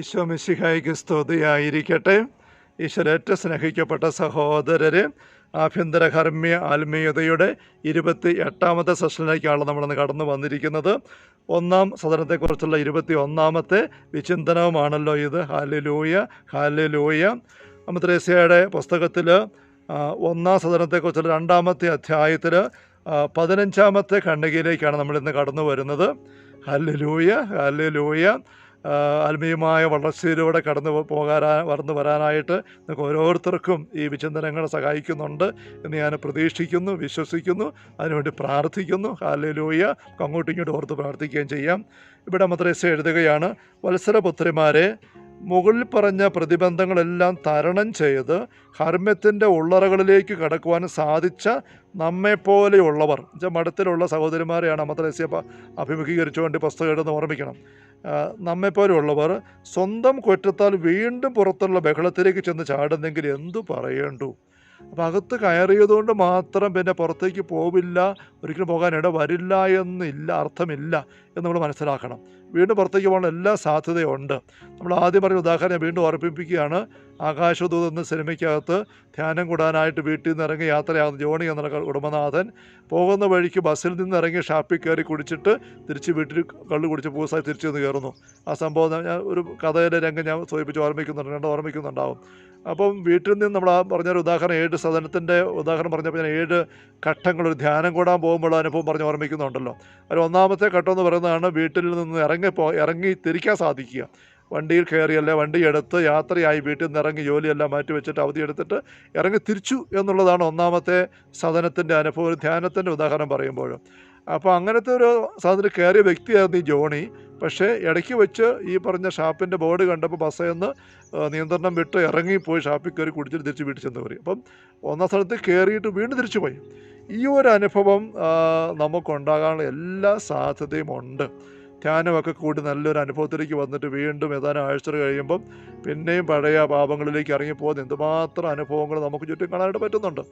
ഈശോ മിശിഹായിക്ക് സ്തുതിയായിരിക്കട്ടെ. ഈശ്വരേറ്റ സ്നേഹിക്കപ്പെട്ട സഹോദരരെ ആഭ്യന്തര കർമ്മ്യ ആത്മീയതയുടെ ഇരുപത്തി എട്ടാമത്തെ സെഷനിലേക്കാണ് നമ്മളിന്ന് കടന്നു വന്നിരിക്കുന്നത്. ഒന്നാം സദനത്തെക്കുറിച്ചുള്ള ഇരുപത്തി ഒന്നാമത്തെ വിചിന്തനവുമാണല്ലോ ഇത്. ഹാലിലൂയ ഹാലിലൂയ അമത്രേസ്യയുടെ പുസ്തകത്തിൽ ഒന്നാം സദനത്തെക്കുറിച്ചുള്ള രണ്ടാമത്തെ അധ്യായത്തിൽ പതിനഞ്ചാമത്തെ ഖണ്ഡികയിലേക്കാണ് നമ്മളിന്ന് കടന്നു വരുന്നത്. ഹല്ലുലൂയ ഹല്ലുലൂയ. ആത്മീയമായ വളർച്ചയിലൂടെ കടന്നു പോകാനാ വളർന്നു വരാനായിട്ട് നിങ്ങൾക്ക് ഓരോരുത്തർക്കും ഈ വിചിന്തനങ്ങൾ സഹായിക്കുന്നുണ്ട് എന്ന് ഞാൻ പ്രതീക്ഷിക്കുന്നു വിശ്വസിക്കുന്നു അതിനുവേണ്ടി പ്രാർത്ഥിക്കുന്നു. ഹാലലൂയ അങ്ങോട്ടും ഇങ്ങോട്ടും ഓർത്ത് പ്രാർത്ഥിക്കുകയും ചെയ്യാം. ഇവിടെ മദ്രസ എഴുതുകയാണ് വത്സരപുത്രിമാരെ മുകളിൽ പറഞ്ഞ പ്രതിബന്ധങ്ങളെല്ലാം തരണം ചെയ്ത് ഹർമ്മ്യത്തിന്റെ ഉള്ളറകളിലേക്ക് കടക്കുവാൻ സാധിച്ച നമ്മെപ്പോലെയുള്ളവർ. മഠത്തിലുള്ള സഹോദരിമാരെയാണ് അമദ്രസ്യ അഭിമുഖീകരിച്ചുകൊണ്ട് പുസ്തകം എഴുതുന്ന ഓർമ്മിക്കണം. നമ്മെപ്പോലെയുള്ളവർ സ്വന്തം കുറ്റത്താൽ വീണ്ടും പുറത്തുള്ള ബഹളത്തിലേക്ക് ചെന്ന് ചാടുന്നെങ്കിൽ എന്തു പറയേണ്ടു? അപ്പം അകത്ത് കയറിയതുകൊണ്ട് മാത്രം പിന്നെ പുറത്തേക്ക് പോവില്ല ഒരിക്കലും പോകാൻ ഇട വരില്ല എന്നില്ല അർത്ഥമില്ല. എന്ന് നമ്മൾ മനസ്സിലാക്കണം. വീണ്ടും പുറത്തേക്ക് പോകാനുള്ള എല്ലാ സാധ്യതയുണ്ട് നമ്മൾ ആദ്യം പറഞ്ഞ ഉദാഹരണം വീണ്ടും ഓർമ്മിപ്പിക്കുകയാണ്. ആകാശദൂത് എന്ന സിനിമയ്ക്കകത്ത് ധ്യാനം കൂടാനായിട്ട് വീട്ടിൽ നിന്ന് ഇറങ്ങി യാത്രയാകുന്ന ജോണി എന്ന കുടുംബനാഥൻ പോകുന്ന വഴിക്ക് ബസ്സിൽ നിന്ന് ഇറങ്ങി ഷാപ്പിൽ കയറി കുടിച്ചിട്ട് തിരിച്ച് വീട്ടിൽ കള്ളു കുടിച്ച് പൂസായി തിരിച്ചു നിന്ന് കയറുന്നു. ആ സംഭവം ഞാൻ ഒരു കഥയുടെ രംഗം ഞാൻ സൂചിപ്പിച്ച് ഓർമ്മിക്കുന്നുണ്ട് രണ്ട് ഓർമ്മിക്കുന്നുണ്ടാവും. അപ്പം വീട്ടിൽ നിന്ന് നമ്മൾ ആ പറഞ്ഞൊരു ഉദാഹരണം ഏഴ് സദനത്തിന്റെ ഉദാഹരണം പറഞ്ഞപ്പോൾ ഞാൻ ഏഴ് ഘട്ടങ്ങൾ ഒരു ധ്യാനം കൂടാൻ പോകുമ്പോൾ അനുഭവം പറഞ്ഞ് ഓർമ്മിക്കുന്നുണ്ടല്ലോ. അതിൽ ഒന്നാമത്തെ ഘട്ടം എന്ന് പറയുന്നതാണ് വീട്ടിൽ നിന്ന് ഇറങ്ങി പോ ഇറങ്ങി തിരിക്കാൻ സാധിക്കുക. വണ്ടിയിൽ കയറിയല്ല വണ്ടി എടുത്ത് യാത്രയായി വീട്ടിൽ നിന്ന് ഇറങ്ങി ജോലിയെല്ലാം മാറ്റി വെച്ചിട്ട് അവധി എടുത്തിട്ട് ഇറങ്ങി തിരിച്ചു എന്നുള്ളതാണ് ഒന്നാമത്തെ സദനത്തിന്റെ അനുഭവം ധ്യാനത്തിന്റെ ഉദാഹരണം പറയുമ്പോഴും. അപ്പോൾ അങ്ങനത്തെ ഒരു സാധനം കയറിയ വ്യക്തിയായിരുന്നു ഈ ജോണി. പക്ഷേ ഇടയ്ക്ക് വെച്ച് ഈ പറഞ്ഞ ഷാപ്പിന്റെ ബോർഡ് കണ്ടപ്പോൾ ബസ്സിൽ നിന്ന് നിയന്ത്രണം വിട്ട് ഇറങ്ങിപ്പോയി ഷാപ്പിൽ കയറി കുടിച്ചിട്ട് തിരിച്ച് വീട്ടിൽ ചെന്ന് പറയും അപ്പം ഒന്നാം സ്ഥലത്ത് കയറിയിട്ട് വീണ്ടും തിരിച്ചു പോയി. ഈ ഒരു അനുഭവം നമുക്കുണ്ടാകാനുള്ള എല്ലാ സാധ്യതയും ഉണ്ട്. ധ്യാനമൊക്കെ കൂടി നല്ലൊരു അനുഭവത്തിലേക്ക് വന്നിട്ട് വീണ്ടും ഏതാനും ആഴ്ച കഴിയുമ്പം പിന്നെയും പഴയ പാപങ്ങളിലേക്ക് ഇറങ്ങിപ്പോകുന്ന എന്തുമാത്രം അനുഭവങ്ങൾ നമുക്ക് ചുറ്റും കാണാനായിട്ട് പറ്റുന്നുണ്ട്.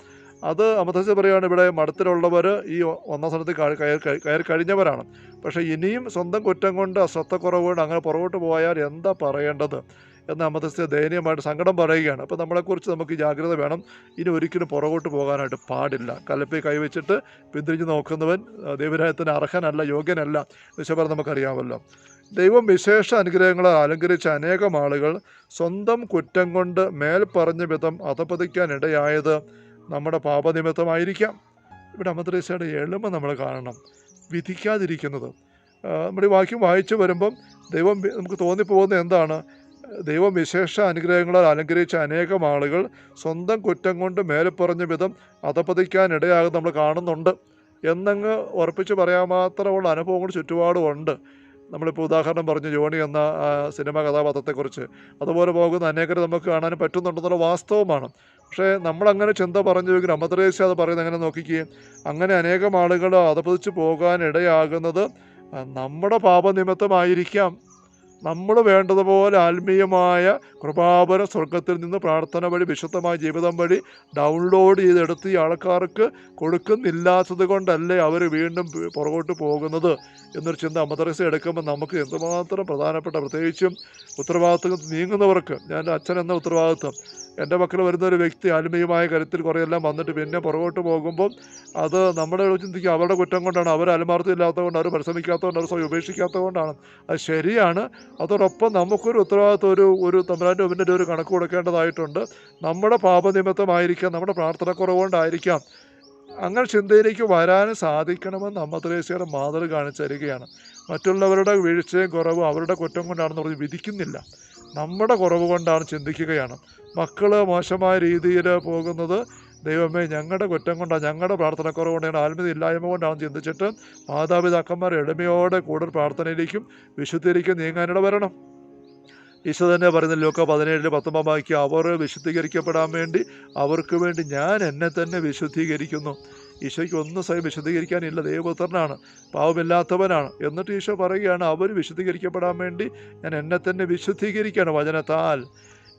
അത് അമൃതസ് പറയുകയാണ് ഇവിടെ മഠത്തിലുള്ളവർ ഈ ഒന്നാം സ്ഥലത്ത് കയറി കഴിഞ്ഞവരാണ്. പക്ഷേ ഇനിയും സ്വന്തം കുറ്റം കൊണ്ട് അശ്രദ്ധക്കുറവ് കൊണ്ട് അങ്ങനെ പുറകോട്ട് പോയാൽ എന്താ പറയേണ്ടത്? എന്ന അമൃതസ്യ ദയനീയമായിട്ട് സങ്കടം പറയുകയാണ്. അപ്പോൾ നമ്മളെക്കുറിച്ച് നമുക്ക് ജാഗ്രത വേണം. ഇനി ഒരിക്കലും പുറകോട്ട് പോകാനായിട്ട് പാടില്ല. കലപ്പി കൈവച്ചിട്ട് പിന്തിരിഞ്ഞ് നോക്കുന്നവൻ ദൈവരായത്തിന് അർഹനല്ല യോഗ്യനല്ല വിശപരം നമുക്കറിയാമല്ലോ. ദൈവം വിശേഷ അനുഗ്രഹങ്ങളെ അലങ്കരിച്ച അനേകം ആളുകൾ സ്വന്തം കുറ്റം കൊണ്ട് മേൽ പറഞ്ഞ വിധം അധപതിക്കാൻ ഇടയായത് നമ്മുടെ പാപനിമിത്തമായിരിക്കാം. ഇവിടെ അമദ്രേശയുടെ എളിമ നമ്മൾ കാണണം. വിധിക്കാതിരിക്കുന്നത്. നമ്മുടെ വാക്യം വായിച്ചു വരുമ്പം ദൈവം നമുക്ക് തോന്നിപ്പോകുന്നത് എന്താണ്? ദൈവം വിശേഷ അനുഗ്രഹങ്ങളാൽ അലങ്കരിച്ച അനേകം ആളുകൾ സ്വന്തം കുറ്റം കൊണ്ട് മേലെ പറഞ്ഞ വിധം അധപതിക്കാൻ നമ്മൾ കാണുന്നുണ്ട്. എന്നങ്ങ് ഉറപ്പിച്ച് പറയാൻ മാത്രമുള്ള അനുഭവങ്ങൾ ചുറ്റുപാടും ഉണ്ട്. നമ്മളിപ്പോൾ ഉദാഹരണം പറഞ്ഞു ജോണി എന്ന സിനിമ കഥാപാത്രത്തെക്കുറിച്ച്. അതുപോലെ പോകുന്ന അനേകരെ നമുക്ക് കാണാൻ പറ്റുന്നുണ്ടെന്നുള്ള വാസ്തവമാണ്. പക്ഷേ നമ്മളങ്ങനെ ചിന്ത പറഞ്ഞുവെങ്കിൽ അമ്മദ്രേശ അത് പറയുന്നത് എങ്ങനെ നോക്കിക്കുകയും അങ്ങനെ അനേകം ആളുകൾ അധപതിച്ച് പോകാനിടയാകുന്നത് നമ്മുടെ പാപനിമിത്തമായിരിക്കാം. നമ്മൾ വേണ്ടതുപോലെ ആത്മീയമായ കൃപാപര സ്വർഗത്തിൽ നിന്ന് പ്രാർത്ഥന വഴി വിശുദ്ധമായ ജീവിതം വഴി ഡൗൺലോഡ് ചെയ്തെടുത്ത് ഈ ആൾക്കാർക്ക് കൊടുക്കുന്നില്ലാത്തത് കൊണ്ടല്ലേ അവർ വീണ്ടും പുറകോട്ട് പോകുന്നത് എന്നൊരു ചിന്ത അമദ്രസ എടുക്കുമ്പോൾ നമുക്ക് എന്തുമാത്രം പ്രധാനപ്പെട്ട പ്രത്യേകിച്ചും ഉത്തരവാദിത്വം നീങ്ങുന്നവർക്ക് ഞാൻ അച്ഛൻ എന്ന ഉത്തരവാദിത്വം എന്റെ മക്കൾ വരുന്ന ഒരു വ്യക്തി ആത്മീയമായ കരുത്തിൽ കുറേയെല്ലാം വന്നിട്ട് പിന്നെ പുറകോട്ട് പോകുമ്പോൾ അത് നമ്മുടെ ചിന്തിക്കുക അവരുടെ കുറ്റം കൊണ്ടാണ്. അവർ അലമാർത്ഥമില്ലാത്തതുകൊണ്ട് അവർ പരിശ്രമിക്കാത്തതുകൊണ്ട് അവർ സ്വയം ഉപേക്ഷിക്കാത്തതുകൊണ്ടാണ്. അത് ശരിയാണ്. അതോടൊപ്പം നമുക്കൊരു ഉത്തരവാദിത്വം ഒരു ഒരു തമ്പുരാന്റെ മുമ്പിന്റെ ഒരു കണക്ക് കൊടുക്കേണ്ടതായിട്ടുണ്ട്. നമ്മുടെ പാപനിമിത്തമായിരിക്കാം നമ്മുടെ പ്രാർത്ഥനക്കുറവുകൊണ്ടായിരിക്കാം. അങ്ങനെ ചിന്തയിലേക്ക് വരാൻ സാധിക്കണമെന്ന് അമ്മ ത്രേസ്യയുടെ മാതൃ കാണിച്ചു തരികയാണ്. മറ്റുള്ളവരുടെ വീഴ്ചയും കുറവും അവരുടെ കുറ്റം കൊണ്ടാണെന്ന് പറഞ്ഞ് വിധിക്കുന്നില്ല. നമ്മുടെ കുറവ് കൊണ്ടാണ് ചിന്തിക്കുകയാണ്. മക്കൾ മോശമായ രീതിയിൽ പോകുന്നത് ദൈവമേ ഞങ്ങളുടെ കുറ്റം കൊണ്ടാണ് ഞങ്ങളുടെ പ്രാർത്ഥനക്കുറവ് കൊണ്ടാണ് ആത്മീയ ഇല്ലായ്മ കൊണ്ടാണ് ചിന്തിച്ചിട്ട് മാതാപിതാക്കന്മാർ എളിമയോടെ കൂടുതൽ പ്രാർത്ഥനയിലേക്കും വിശുദ്ധിയിലേക്കും നീങ്ങാനിട വരണം. ഈശോ തന്നെ പറയുന്ന ലോക പതിനേഴിൽ പത്തൊമ്പതാം വാക്യം അവർ വിശുദ്ധീകരിക്കപ്പെടാൻ വേണ്ടി അവർക്ക് വേണ്ടി ഞാൻ എന്നെ തന്നെ വിശുദ്ധീകരിക്കുന്നു. ഈശോയ്ക്ക് ഒന്നും സ്വയം വിശദീകരിക്കാനില്ല ദൈവപുത്രനാണ് പാവമില്ലാത്തവനാണ് എന്നിട്ട് ഈശോ പറയുകയാണ് അവർ വിശുദ്ധീകരിക്കപ്പെടാൻ വേണ്ടി ഞാൻ എന്നെ തന്നെ വിശുദ്ധീകരിക്കുകയാണ് വചനത്താൽ.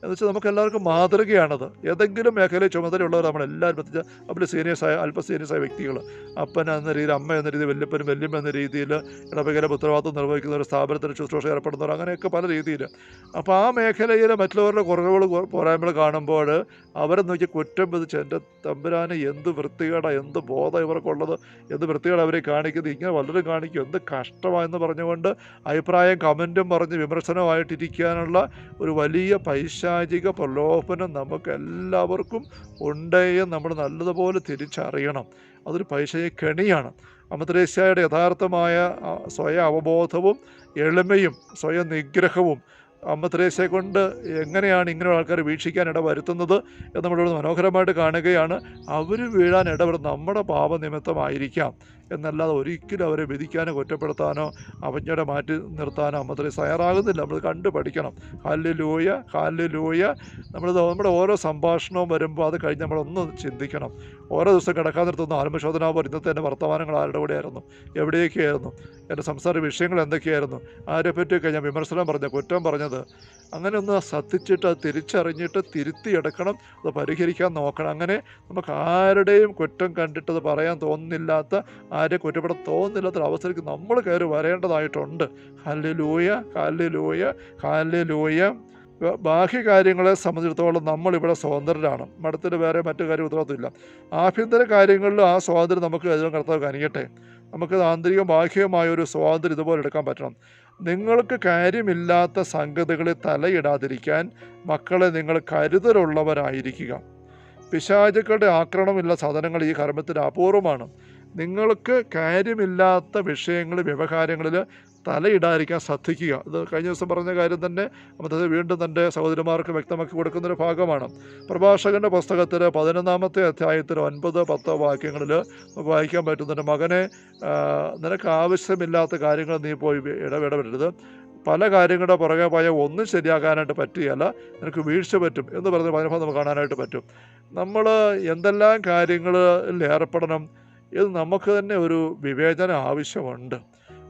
എന്ന് വെച്ചാൽ നമുക്ക് എല്ലാവർക്കും മാതൃകയാണത്. ഏതെങ്കിലും മേഖലയിൽ ചുമതലയുള്ളവർ നമ്മളെല്ലാവരും പ്രത്യേകിച്ച് അവരുടെ സീനിയേഴ്സായ അല്പ സീനിയേഴ്സായ വ്യക്തികൾ അപ്പൻ എന്ന രീതിയിൽ അമ്മ എന്ന രീതിയിൽ വല്യപ്പനും വല്യമ്മ എന്ന രീതിയിൽ ഇടവകയിലെ ഉത്തരവാദിത്വം നിർവഹിക്കുന്ന ഒരു സ്ഥാപനത്തിൽ ശുശ്രൂഷ ഏർപ്പെടുന്നവർ അങ്ങനെയൊക്കെ പല രീതിയിൽ അപ്പോൾ ആ മേഖലയിൽ മറ്റുള്ളവരുടെ കുറവുകൾ പോരായ്മകൾ കാണുമ്പോൾ അവരെ നോക്കി കുറ്റം വിധിച്ച് എന്റെ തമ്പുരാന് എന്ത് വൃത്തികേട എന്ത് ബോധം ഇവർക്കുള്ളത് എന്ത് വൃത്തികേട് അവരെ കാണിക്കുന്നത് ഇങ്ങനെ വല്ലതും കാണിക്കും. എന്ത് കഷ്ടമായെന്ന് പറഞ്ഞുകൊണ്ട് അഭിപ്രായം കമന്റും പറഞ്ഞ് വിമർശനമായിട്ടിരിക്കാനുള്ള ഒരു വലിയ പൈശാചിക പ്രലോഭനം നമുക്ക് എല്ലാവർക്കും ഉണ്ടെന്ന് നമ്മൾ നല്ലതുപോലെ തിരിച്ചറിയണം. അതൊരു പൈശയ കെണിയാണ്. അമദ്രേശ്യയുടെ യഥാർത്ഥമായ സ്വയം അവബോധവും എളിമയും സ്വയം നിഗ്രഹവും അമ്മ കൊണ്ട് എങ്ങനെയാണ് ഇങ്ങനെ ആൾക്കാർ വീക്ഷിക്കാൻ ഇട വരുത്തുന്നത് എന്ന് നമ്മളിവിടെ മനോഹരമായിട്ട് കാണുകയാണ്. അവർ വീഴാൻ ഇടവരുന്ന നമ്മുടെ പാപനിമിത്തമായിരിക്കാം. എന്നല്ലാതെ ഒരിക്കലും അവരെ വിധിക്കാനോ കുറ്റപ്പെടുത്താനോ അവജ്ഞയുടെ മാറ്റി നിർത്താനോ അമ്മ തെരേസ തയ്യാറാകുന്നില്ല. നമ്മൾ കണ്ടു പഠിക്കണം. ഹാൽ ലൂയ ഹാൽ ലൂയ നമ്മൾ നമ്മുടെ ഓരോ സംഭാഷണവും വരുമ്പോൾ അത് കഴിഞ്ഞ് നമ്മളൊന്ന് ചിന്തിക്കണം. ഓരോ ദിവസം കിടക്കാൻ നിർത്തുന്ന ആത്മശോധന പോലെ ഇന്നത്തെ എന്റെ വർത്തമാനങ്ങൾ ആരുടെ കൂടെയായിരുന്നു? എവിടെയൊക്കെയായിരുന്നു? എന്റെ സംസാര വിഷയങ്ങൾ എന്തൊക്കെയായിരുന്നു? ആരെ പറ്റിയൊക്കെ ഞാൻ വിമർശനം പറഞ്ഞ കുറ്റം പറഞ്ഞത്. അങ്ങനെ ഒന്ന് ശ്രദ്ധിച്ചിട്ട് അത് തിരിച്ചറിഞ്ഞിട്ട് തിരുത്തിയെടുക്കണം അത് പരിഹരിക്കാൻ നോക്കണം. അങ്ങനെ നമുക്ക് ആരുടെയും കുറ്റം കണ്ടിട്ട് അത് പറയാൻ തോന്നുന്നില്ലാത്ത ആരെയും കുറ്റപ്പെടാൻ തോന്നില്ലാത്ത അവസ്ഥയ്ക്ക് നമ്മൾ കയറി വരേണ്ടതായിട്ടുണ്ട്. ഹല്ലുലൂയ ഹല്ലുലൂയ ഹല്ലുലൂയ. ബാഹ്യ കാര്യങ്ങളെ സംബന്ധിച്ചിടത്തോളം നമ്മളിവിടെ സ്വതന്ത്രരാണ്. മഠത്തിൽ വേറെ മറ്റു കാര്യം ഉത്തരവാദിത്തമില്ല ആഭ്യന്തര കാര്യങ്ങളിൽ ആ സ്വാതന്ത്ര്യം നമുക്ക് എതിരും കർത്താവ് കനിയട്ടെ. നമുക്ക് ആന്തരികം ബാഹ്യമായ ഒരു സ്വാതന്ത്ര്യം ഇതുപോലെ എടുക്കാൻ പറ്റണം. നിങ്ങൾക്ക് കാര്യമില്ലാത്ത സംഗതികളിൽ തലയിടാതിരിക്കാൻ മക്കളെ നിങ്ങൾ കരുതലുള്ളവരായിരിക്കുക. പിശാചുക്കളുടെ ആക്രമണമില്ല സാധനങ്ങൾ ഈ കർമ്മത്തിന് അപൂർവമാണ്. നിങ്ങൾക്ക് കാര്യമില്ലാത്ത വിഷയങ്ങൾ വ്യവഹാരങ്ങളിൽ തലയിടാതിരിക്കാൻ ശ്രദ്ധിക്കുക. ഇത് കഴിഞ്ഞ ദിവസം പറഞ്ഞ കാര്യം തന്നെ അത് വീണ്ടും തന്റെ സഹോദരിമാർക്ക് വ്യക്തമാക്കി കൊടുക്കുന്നൊരു ഭാഗമാണ്. പ്രഭാഷകന്റെ പുസ്തകത്തിൽ പതിനൊന്നാമത്തെ അധ്യായത്തിൽ ഒൻപത് പത്ത് വാക്യങ്ങളിൽ നമുക്ക് വായിക്കാൻ പറ്റുന്നുണ്ട്. മകനെ നിനക്ക് ആവശ്യമില്ലാത്ത കാര്യങ്ങൾ നീ പോയി ഇടപെടരുത്. പല കാര്യങ്ങളുടെ പുറകെ പോയാൽ ഒന്നും ശരിയാക്കാനായിട്ട് പറ്റുകയല്ല. നിനക്ക് വീഴ്ച പറ്റും. എന്ന് പറഞ്ഞ പതിനൊന്ന് നമുക്ക് കാണാനായിട്ട് പറ്റും. നമ്മൾ എന്തെല്ലാം കാര്യങ്ങളിൽ ഏർപ്പെടണം? ഇത് നമുക്ക് തന്നെ ഒരു വിവേചന ആവശ്യമുണ്ട്.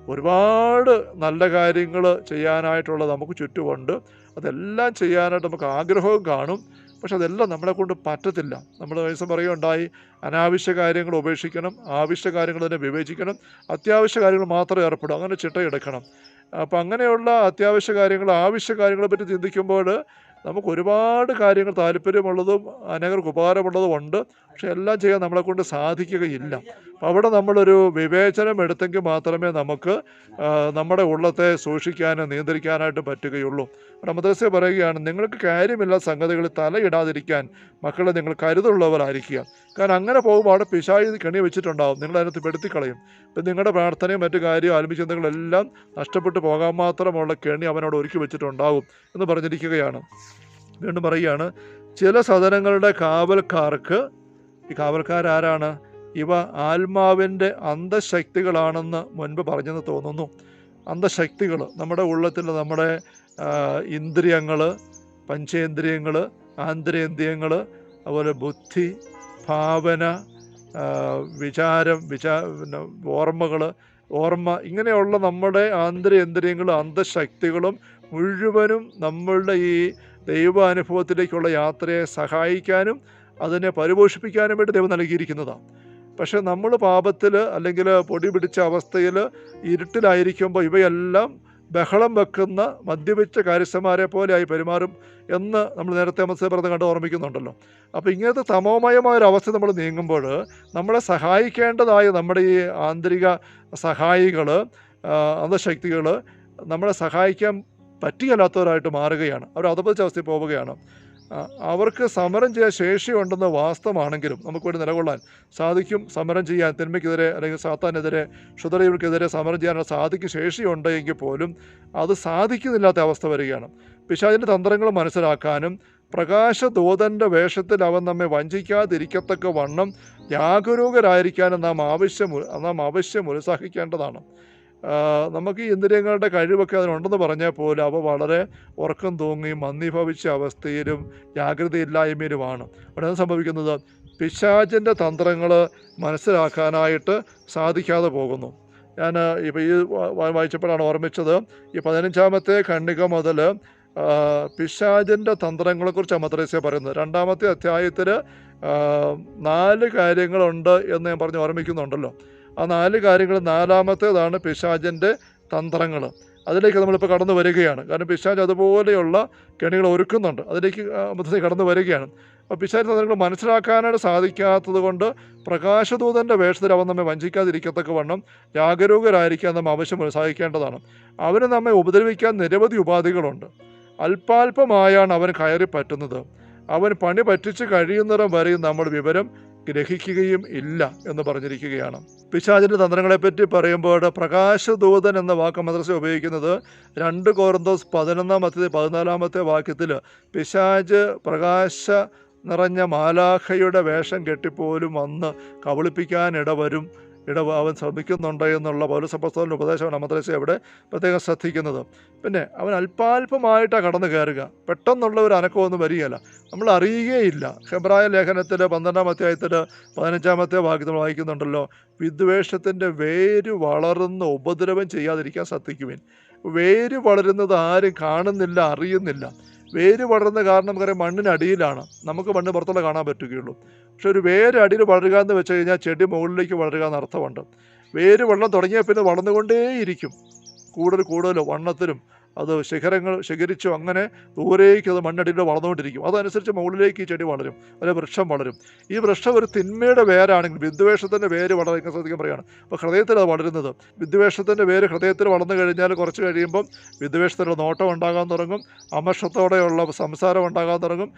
ഒരുപാട് നല്ല കാര്യങ്ങൾ ചെയ്യാനായിട്ടുള്ള നമുക്ക് ചുറ്റുമുണ്ട്. അതെല്ലാം ചെയ്യാനായിട്ട് നമുക്ക് ആഗ്രഹവും കാണും. പക്ഷെ അതെല്ലാം നമ്മളെ കൊണ്ട് പറ്റത്തില്ല. നമ്മൾ ദിവസം പറയുകയുണ്ടായി അനാവശ്യ കാര്യങ്ങൾ ഉപേക്ഷിക്കണം ആവശ്യ കാര്യങ്ങൾ തന്നെ വിവേചിക്കണം അത്യാവശ്യ കാര്യങ്ങൾ മാത്രം ഏർപ്പെടും അങ്ങനെ ചിട്ടയെടുക്കണം. അപ്പം അങ്ങനെയുള്ള അത്യാവശ്യ കാര്യങ്ങൾ ആവശ്യ കാര്യങ്ങളെ പറ്റി ചിന്തിക്കുമ്പോൾ നമുക്ക് ഒരുപാട് കാര്യങ്ങൾ താല്പര്യമുള്ളതും അനേകർക്ക് ഉപകാരമുള്ളതും ഉണ്ട് പക്ഷെ എല്ലാം ചെയ്യാൻ നമ്മളെക്കൊണ്ട് സാധിക്കുകയില്ല. അപ്പം അവിടെ നമ്മളൊരു വിവേചനം എടുത്തെങ്കിൽ മാത്രമേ നമുക്ക് നമ്മുടെ ഉള്ളത്തെ സൂക്ഷിക്കാനും നിയന്ത്രിക്കാനായിട്ട് പറ്റുകയുള്ളൂ. അവിടെ മദ്രസ പറയുകയാണ് നിങ്ങൾക്ക് കാര്യമില്ല സംഗതികളിൽ തലയിടാതിരിക്കാൻ മക്കളെ നിങ്ങൾ കരുതുള്ളവരായിരിക്കുക. കാരണം അങ്ങനെ പോകുമ്പോൾ അവിടെ പിശായി കെണി വെച്ചിട്ടുണ്ടാവും. നിങ്ങൾ അതിനകത്ത് പെടുത്തിക്കളയും. ഇപ്പം നിങ്ങളുടെ പ്രാർത്ഥനയും മറ്റു കാര്യവും ആത്മചിന്തകളെല്ലാം നഷ്ടപ്പെട്ടു പോകാൻ മാത്രമുള്ള കെണി അവനോട് ഒരുക്കി വെച്ചിട്ടുണ്ടാവും എന്ന് പറഞ്ഞിരിക്കുകയാണ്. വീണ്ടും പറയുകയാണ് ചില സദനങ്ങളുടെ കാവൽക്കാർക്ക് ഈ കാവൽക്കാരാരാണ്? ഇവ ആത്മാവിന്റെ അന്ധശക്തികളാണെന്ന് മുൻപ് പറഞ്ഞെന്ന് തോന്നുന്നു. അന്ധശക്തികൾ നമ്മുടെ ഉള്ളത്തിൽ നമ്മുടെ ഇന്ദ്രിയങ്ങൾ പഞ്ചേന്ദ്രിയങ്ങൾ ആന്തരേന്ദ്രിയങ്ങൾ അതുപോലെ ബുദ്ധി ഭാവന വിചാരം വിചാ പിന്നെ ഓർമ്മകൾ ഓർമ്മ ഇങ്ങനെയുള്ള നമ്മുടെ ആന്തരേന്ദ്രിയങ്ങളും അന്ധശക്തികളും മുഴുവനും നമ്മളുടെ ഈ ദൈവാനുഭവത്തിലേക്കുള്ള യാത്രയെ സഹായിക്കാനും അതിനെ പരിപോഷിപ്പിക്കാനും വേണ്ടി ദൈവം നൽകിയിരിക്കുന്നതാണ്. പക്ഷേ നമ്മൾ പാപത്തിൽ അല്ലെങ്കിൽ പൊടി പിടിച്ച അവസ്ഥയിൽ ഇരുട്ടിലായിരിക്കുമ്പോൾ ഇവയെല്ലാം ബഹളം വെക്കുന്ന മദ്യപിച്ച കാര്യസ്ഥന്മാരെ പോലെ ആയി പെരുമാറും എന്ന് നമ്മൾ നേരത്തെ മത്സ്യപ്രദം കണ്ട് ഓർമ്മിക്കുന്നുണ്ടല്ലോ. അപ്പോൾ ഇങ്ങനത്തെ തമോമയമായ ഒരു അവസ്ഥ നമ്മൾ നീങ്ങുമ്പോൾ നമ്മളെ സഹായിക്കേണ്ടതായ നമ്മുടെ ഈ ആന്തരിക സഹായികൾ അന്ധശക്തികൾ നമ്മളെ സഹായിക്കാൻ പറ്റിയല്ലാത്തവരായിട്ട് മാറുകയാണ്. അവർ അധപതിച്ച അവസ്ഥയിൽ പോവുകയാണ്. അവർക്ക് സമരം ചെയ്യാൻ ശേഷിയുണ്ടെന്ന വാസ്തവമാണെങ്കിലും നമുക്ക് വേണ്ടി നിലകൊള്ളാൻ സാധിക്കും. സമരം ചെയ്യാൻ തിന്മയ്ക്കെതിരെ അല്ലെങ്കിൽ സാത്താനെതിരെ ക്ഷുദ്രീവർക്കെതിരെ സമരം ചെയ്യാനുള്ള സാധിക്കും ശേഷിയുണ്ട് എങ്കിൽ പോലും അത് സാധിക്കുന്നില്ലാത്ത അവസ്ഥ വരികയാണ്. പിശാചിന്റെ തന്ത്രങ്ങൾ മനസ്സിലാക്കാനും പ്രകാശദൂതന്റെ വേഷത്തിൽ അവൻ നമ്മെ വഞ്ചിക്കാതിരിക്കത്തക്ക വണ്ണം ജാഗരൂകരായിരിക്കാനും നാം ആവശ്യം നാം ആവശ്യം ഉത്സാഹിക്കേണ്ടതാണ്. നമുക്ക് ഈ ഇന്ദ്രിയങ്ങളുടെ കഴിവൊക്കെ അതിനുണ്ടെന്ന് പറഞ്ഞാൽ പോലും അവ വളരെ ഉറക്കം തൂങ്ങി മന്ദീഭവിച്ച അവസ്ഥയിലും ജാഗ്രതയില്ലായ്മയിലുമാണ്. അവിടെ സംഭവിക്കുന്നത്? പിശാചിന്റെ തന്ത്രങ്ങൾ മനസ്സിലാക്കാനായിട്ട് സാധിക്കാതെ പോകുന്നു. ഞാൻ ഇപ്പോൾ ഈ വായിച്ചപ്പോഴാണ് ഓർമ്മിച്ചത് ഈ പതിനഞ്ചാമത്തെ ഖണ്ഡിക മുതൽ പിശാചിന്റെ തന്ത്രങ്ങളെക്കുറിച്ച് മദ്രസ പറയുന്നത്. രണ്ടാമത്തെ അധ്യായത്തിൽ നാല് കാര്യങ്ങളുണ്ട് എന്ന് ഞാൻ പറഞ്ഞ് ഓർമ്മിക്കുന്നുണ്ടല്ലോ. ആ നാല് കാര്യങ്ങൾ നാലാമത്തേതാണ് പിശാചന്റെ തന്ത്രങ്ങൾ. അതിലേക്ക് നമ്മളിപ്പോൾ കടന്നു വരികയാണ്. കാരണം പിശാജ് അതുപോലെയുള്ള കെണികൾ ഒരുക്കുന്നുണ്ട്. അതിലേക്ക് മൊത്തത്തിൽ കടന്നു വരികയാണ്. അപ്പോൾ പിശാജ് തന്ത്രങ്ങൾ മനസ്സിലാക്കാനായിട്ട് സാധിക്കാത്തത് കൊണ്ട് പ്രകാശദൂതന്റെ വേഷത്തിൽ അവൻ നമ്മെ വഞ്ചിക്കാതിരിക്കത്തക്ക വണ്ണം ജാഗരൂകരായിരിക്കാൻ നാം ആവശ്യം സഹായിക്കേണ്ടതാണ്. അവന് നമ്മെ ഉപദ്രവിക്കാൻ നിരവധി ഉപാധികളുണ്ട്. അല്പാൽപമായാണ് അവൻ കയറി പറ്റുന്നത് അവൻ പണി പറ്റിച്ച് കഴിയുന്നിടം വരെയും നമ്മൾ വിവരം ഗ്രഹിക്കുകയും ഇല്ല എന്ന് പറഞ്ഞിരിക്കുകയാണ്. പിശാചിന്റെ തന്ത്രങ്ങളെപ്പറ്റി പറയുമ്പോൾ പ്രകാശദൂതൻ എന്ന വാക്ക് മദ്രസ ഉപയോഗിക്കുന്നത് രണ്ട് കോറന്തോസ് പതിനൊന്നാമത്തെ പതിനാലാമത്തെ വാക്യത്തിൽ പിശാജ് പ്രകാശ നിറഞ്ഞ മാലാഖയുടെ വേഷം കെട്ടിപ്പോലും വന്ന് കബളിപ്പിക്കാൻ ഇടവരും ഇട അവൻ ശ്രമിക്കുന്നുണ്ട് എന്നുള്ള പൗരസപ്പസ്തോലിന്റെ ഉപദേശമാണ് മദ്രസ അവിടെ പ്രത്യേകം ശ്രദ്ധിക്കുന്നത്. പിന്നെ അവൻ അല്പാൽപമായിട്ടാണ് കടന്നു കയറുക. പെട്ടെന്നുള്ള ഒരു അനക്കമൊന്നും വരികയില്ല. നമ്മൾ അറിയുകയില്ല. ഹെബ്രായ ലേഖനത്തിൽ പന്ത്രണ്ടാം അധ്യായത്തിൽ പതിനഞ്ചാമത്തെ വാക്യത്തിൽ വായിക്കുന്നുണ്ടല്ലോ വിദ്വേഷത്തിന്റെ വേര് വളർന്ന് ഉപദ്രവം ചെയ്യാതിരിക്കാൻ ശ്രദ്ധിക്കുവിൻ. വേര് വളരുന്നത് ആരും കാണുന്നില്ല അറിയുന്നില്ല. വേര് വളരുന്ന കാരണം നമുക്കറിയാം മണ്ണിനടിയിലാണ് നമുക്ക് മണ്ണ് പുറത്തുള്ള കാണാൻ പറ്റുകയുള്ളൂ. പക്ഷെ ഒരു വേര് അടിയിൽ വളരുക എന്ന് വെച്ച് കഴിഞ്ഞാൽ ചെടി മുകളിലേക്ക് വളരുക എന്ന അർത്ഥമുണ്ട്. വേര് വെള്ളം തുടങ്ങിയ പിന്നെ വളർന്നുകൊണ്ടേയിരിക്കും. കൂടുതൽ കൂടുതൽ വണ്ണത്തിലും അത് ശിഖരങ്ങൾ ശേഖരിച്ചു അങ്ങനെ ദൂരേക്ക് അത് മണ്ണടിയിൽ വളർന്നുകൊണ്ടിരിക്കും. അതനുസരിച്ച് മുകളിലേക്ക് ഈ ചെടി വളരും. അല്ലെ വൃക്ഷം വളരും. ഈ വൃക്ഷം ഒരു തിന്മയുടെ വേരാണെങ്കിൽ വിദ്വേഷത്തിന്റെ വേര് വളരെ ശ്രദ്ധിക്കാൻ പറയുകയാണ്. അപ്പോൾ ഹൃദയത്തിൽ അത് വളരുന്നത്. വിദ്വേഷത്തിന്റെ വേര് ഹൃദയത്തിൽ വളർന്നു കഴിഞ്ഞാൽ കുറച്ച് കഴിയുമ്പം വിദ്വേഷത്തിലുള്ള നോട്ടം ഉണ്ടാകാൻ തുടങ്ങും. അമർഷത്തോടെയുള്ള സംസാരം ഉണ്ടാകാൻ തുടങ്ങും.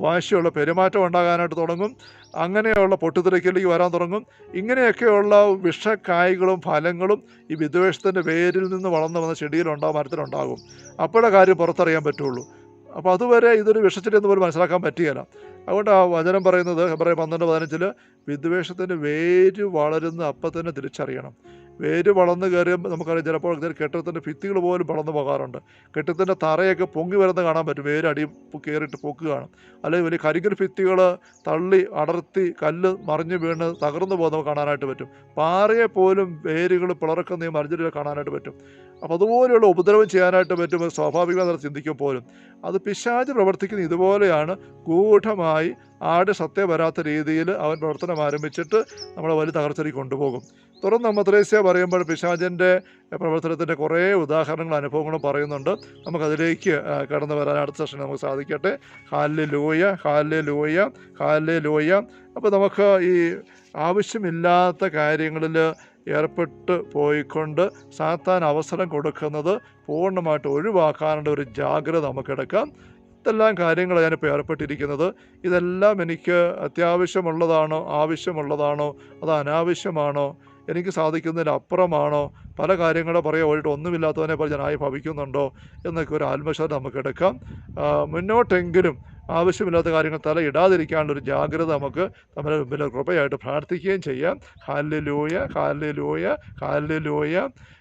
വാശിയുള്ള പെരുമാറ്റം ഉണ്ടാകാനായിട്ട് തുടങ്ങും. അങ്ങനെയുള്ള പൊട്ടിത്തെറിക്കലേക്ക് വരാൻ തുടങ്ങും. ഇങ്ങനെയൊക്കെയുള്ള വിഷക്കായ്കളും ഫലങ്ങളും ഈ വിദ്വേഷത്തിന്റെ വേരിൽ നിന്ന് വളർന്നു വന്ന ചെടിയിലുണ്ടാകും മരത്തിലുണ്ടാകും. അപ്പോഴേ കാര്യം പുറത്തറിയാൻ പറ്റുള്ളൂ. അപ്പോൾ അതുവരെ ഇതൊരു വിഷച്ചെടി എന്ന് പോലും മനസ്സിലാക്കാൻ പറ്റുകയില്ല. അതുകൊണ്ട് ആ വചനം പറയുന്നത് പറയും പന്ത്രണ്ട് പതിനഞ്ചിൽ വിദ്വേഷത്തിന്റെ വേര് വളരുന്ന അപ്പം തന്നെ തിരിച്ചറിയണം. വേര് വളർന്ന് കയറിയും നമുക്കറിയാം ചിലപ്പോൾ കെട്ടിടത്തിന്റെ ഭിത്തികൾ പോലും വളർന്നു പോകാറുണ്ട്. കെട്ടിടത്തിന്റെ തറയൊക്കെ പൊങ്ങി വരുന്നത് കാണാൻ പറ്റും. വേര് അടി കയറിയിട്ട് പൊക്കുകയാണ് അല്ലെങ്കിൽ വലിയ കരിങ്കൽ ഭിത്തികൾ തള്ളി അടർത്തി കല്ല് മറിഞ്ഞു വീണ് തകർന്നു പോകുന്നത് കാണാനായിട്ട് പറ്റും. പാറയെ പോലും വേരുകൾ പിളർക്കുന്ന ഈ മറിഞ്ഞിൽ കാണാനായിട്ട് പറ്റും. അപ്പോൾ അതുപോലെയുള്ള ഉപദ്രവം ചെയ്യാനായിട്ട് പറ്റും അത് സ്വാഭാവികമായി ചിന്തിക്കും പോലും. അത് പിശാജ് പ്രവർത്തിക്കുന്ന ഇതുപോലെയാണ് ഗൂഢമായി ആട് സത്യം വരാത്ത രീതിയിൽ അവൻ പ്രവർത്തനം ആരംഭിച്ചിട്ട് നമ്മളെ വലിയ തകർച്ചയിൽ കൊണ്ടുപോകും. തുടർന്ന് മദ്രേസ്യ പറയുമ്പോൾ പിശാജിന്റെ പ്രവർത്തനത്തിന്റെ കുറേ ഉദാഹരണങ്ങളും അനുഭവങ്ങളും പറയുന്നുണ്ട്. നമുക്കതിലേക്ക് കടന്നു വരാൻ അടുത്ത സെഷനിൽ നമുക്ക് സാധിക്കട്ടെ. ഹാലിലെ ലൂയ ഹാലിലെ ലൂയ ഹാലിലെ ലൂയ അപ്പോൾ നമുക്ക് ഈ ആവശ്യമില്ലാത്ത കാര്യങ്ങളിൽ ഏർപ്പെട്ട് പോയിക്കൊണ്ട് സാത്താൻ അവസരം കൊടുക്കുന്നത് പൂർണമായിട്ട് ഒഴിവാക്കാനുള്ള ഒരു ജാഗ്രത നമുക്കെടുക്കാം. ഇതെല്ലാം കാര്യങ്ങൾ ഞാനിപ്പോൾ ഏർപ്പെട്ടിരിക്കുന്നത്. ഇതെല്ലാം എനിക്ക് അത്യാവശ്യമുള്ളതാണോ ആവശ്യമുള്ളതാണോ അത് അനാവശ്യമാണോ എനിക്ക് സാധിക്കുന്നതിന് അപ്പുറമാണോ പല കാര്യങ്ങളെ പറയാൻ വേണ്ടിയിട്ട് ഒന്നുമില്ലാത്തവനെ പോലെ ആയി ഭവിക്കുന്നുണ്ടോ എന്നൊക്കെ ഒരു ആത്മശ്രദ്ധ നമുക്കെടുക്കാം. മുന്നോട്ടെങ്കിലും ആവശ്യമില്ലാത്ത കാര്യങ്ങൾ തലയിടാതിരിക്കാനുള്ള ഒരു ജാഗ്രത നമുക്ക് നമ്മുടെ മുമ്പിൽ കൃപയായിട്ട് പ്രാർത്ഥിക്കുകയും ചെയ്യാം. കാലിൽ ലൂയ കാലിൽ ലൂയ കാലിൽ ലൂയ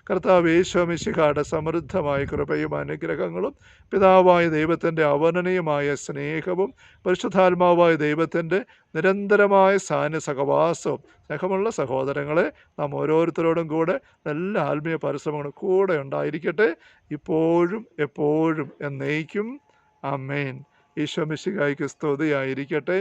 കർത്താവ് യേശോമിശിഹായുടെ സമൃദ്ധമായ കൃപയും അനുഗ്രഹങ്ങളും പിതാവായ ദൈവത്തിന്റെ അവർണനീയമായ സ്നേഹവും പരിശുദ്ധാത്മാവായ ദൈവത്തിന്റെ നിരന്തരമായ സാന്യ സഹവാസവും സ്നേഹമുള്ള സഹോദരങ്ങളെ നാം ഓരോരുത്തരോടും കൂടെ നല്ല ആത്മീയ പരിശ്രമങ്ങളും കൂടെ ഉണ്ടായിരിക്കട്ടെ. ഇപ്പോഴും എപ്പോഴും എന്നേക്കും. അമേൻ ഈശോ മിശിഹായ്ക്ക് സ്തുതിയായിരിക്കട്ടെ.